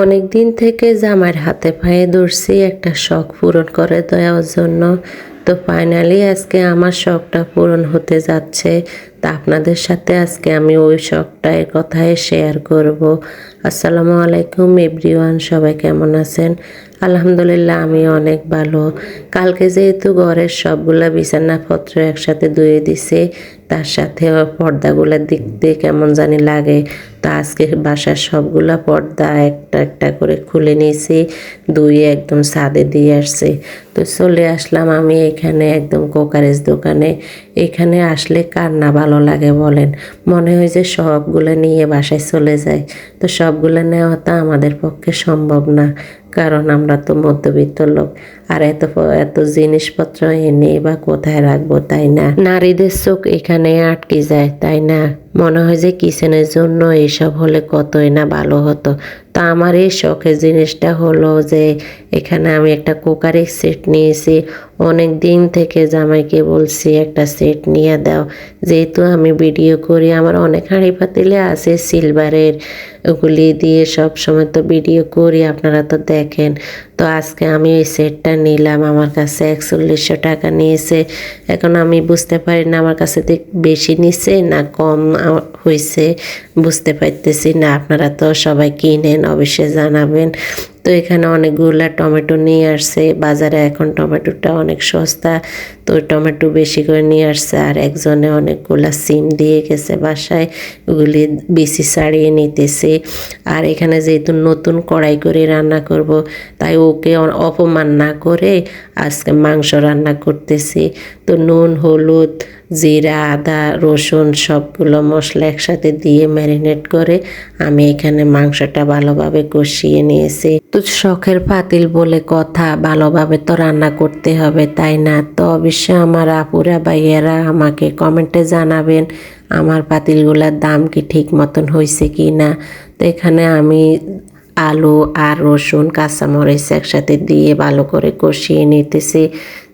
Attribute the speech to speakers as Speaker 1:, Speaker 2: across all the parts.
Speaker 1: অনেক দিন থেকে জামার হাতে পায়ে দৌড়ছি একটা শখ পূরণ করে দেওয়ার জন্য। তো ফাইনালি আজকে আমার শখটা পূরণ হতে যাচ্ছে। তা আপনাদের সাথে আজকে আমি ওই শখটার কথায় শেয়ার করব। আসসালামু আলাইকুম এভরিওয়ান, সবাই কেমন আছেন? আলহামদুলিল্লাহ, আমি অনেক ভালো। কালকে যেহেতু ঘরের সবগুলা বিছানাপত্র একসাথে ধুয়ে দিছে, তার সাথে পর্দাগুলো দেখতে কেমন জানি লাগে। তো আজকে বাসার সবগুলা পর্দা একটা একটা করে খুলে নিয়েছি, ধুয়ে একদম ছাদে দিয়ে আসছে। তো চলে আসলাম আমি এখানে একদম কোকারেজ দোকানে। এখানে আসলে কার না ভালো লাগে বলেন? মনে হয় যে সবগুলো নিয়ে বাসায় চলে যায়। তো সবগুলো নেওয়া তো আমাদের পক্ষে সম্ভব না। কারণ আমরা তো মধ্যবিত্ত লোক। আর এত এত জিনিসপত্র এনে বা কোথায় রাখব, তাই না? নারীদের চোখ এখানে আটকে যায়, তাই না? মনে হয় যে কিচেনের জন্য এসব হলে কতই না ভালো হতো। তো আমার এই শখের জিনিসটা হলো যে এখানে আমি একটা কুকারের সেট নিয়েছি। অনেক দিন থেকে জামাইকে বলছি, একটা সেট নিয়ে দাও। যেহেতু আমি ভিডিও করি, আমার অনেক হাঁড়ি পাতিলে আছে সিলভারের। ওগুলি দিয়ে সব সময় তো ভিডিও করি, আপনারা তো দেখেন। তো আজকে আমি ওই সেটটা নিলাম, আমার কাছে একচল্লিশশো টাকা নিয়েছে। এখন আমি বুঝতে পারি না, আমার কাছে বেশি নিছে না কম হয়েছে বুঝতে পারতেছি না, আপনারা তো সবাই কিনেন, অবশ্যই জানাবেন। তো এখানে অনেকগুলা টমেটো নিয়ে আসছে, বাজারে এখন টমেটোটা অনেক সস্তা, তো টমেটো বেশি করে নিয়ে আসছে, আর একজনে অনেকগুলা সিম দিয়ে গেছে বাসায়, ওগুলি বেশি ছাড়িয়ে নিতেছে। আর এখানে যেহেতু নতুন কড়াই করে রান্না করব, তাই ওকে অপমান না করে আজকে মাংস রান্না করতেছি। তো নুন, হলুদ জিরা, আদা, রসুন সবগুলো মশলা একসাথে দিয়ে ম্যারিনেট করে আমি এখানে মাংসটা ভালোভাবে কষিয়ে নিয়েছি। তো শখের পাতিল বলে কথা, ভালোভাবে তো রান্না করতে হবে, তাই না? তো অবশ্যই আমার আপুরা, ভাইয়েরা আমাকে কমেন্টে জানাবেন, আমার পাতিলগুলোর দাম কি ঠিক মতন হয়েছে কি না তো এখানে আমি আলু আর রসুন, কাঁচামরিচ একসাথে দিয়ে ভালো করে কষিয়ে নিতেছি।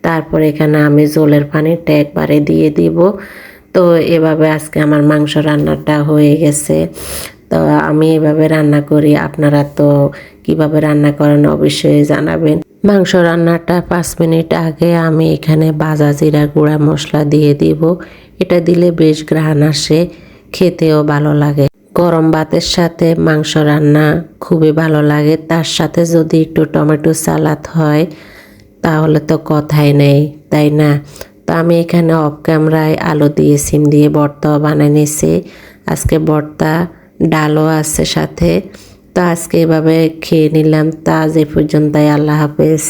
Speaker 1: তারপর এখানে আমি জলের পানিটা একবারে দিয়ে দিব। তো এভাবে আজকে আমার মাংস রান্নাটা হয়ে গেছে। তো আমি এভাবে রান্না করি, আপনারা তো কীভাবে রান্না করেন অবশ্যই জানাবেন। মাংস রান্নাটা পাঁচ মিনিট আগে আমি এখানে বাজা জিরা গুঁড়া মশলা দিয়ে দিব। এটা দিলে বেশ ঘ্রাণ আসে, খেতেও ভালো লাগে। গরম ভাতের সাথে মাংস রান্না খুবই ভালো লাগে। তার সাথে যদি একটু টমেটো সালাদ হয়, তাহলে তো কথাই নেই, তাই না? তো আমি এখানে অফ ক্যামেরায় আলু দিয়ে সিম দিয়ে ভর্তাও বানিয়ে নিয়েছি। আজকে ভর্তা ডালও আছে সাথে। তো আজকে এভাবে খেয়ে নিলাম। তা এ পর্যন্তই। আল্লাহ হাফেজ।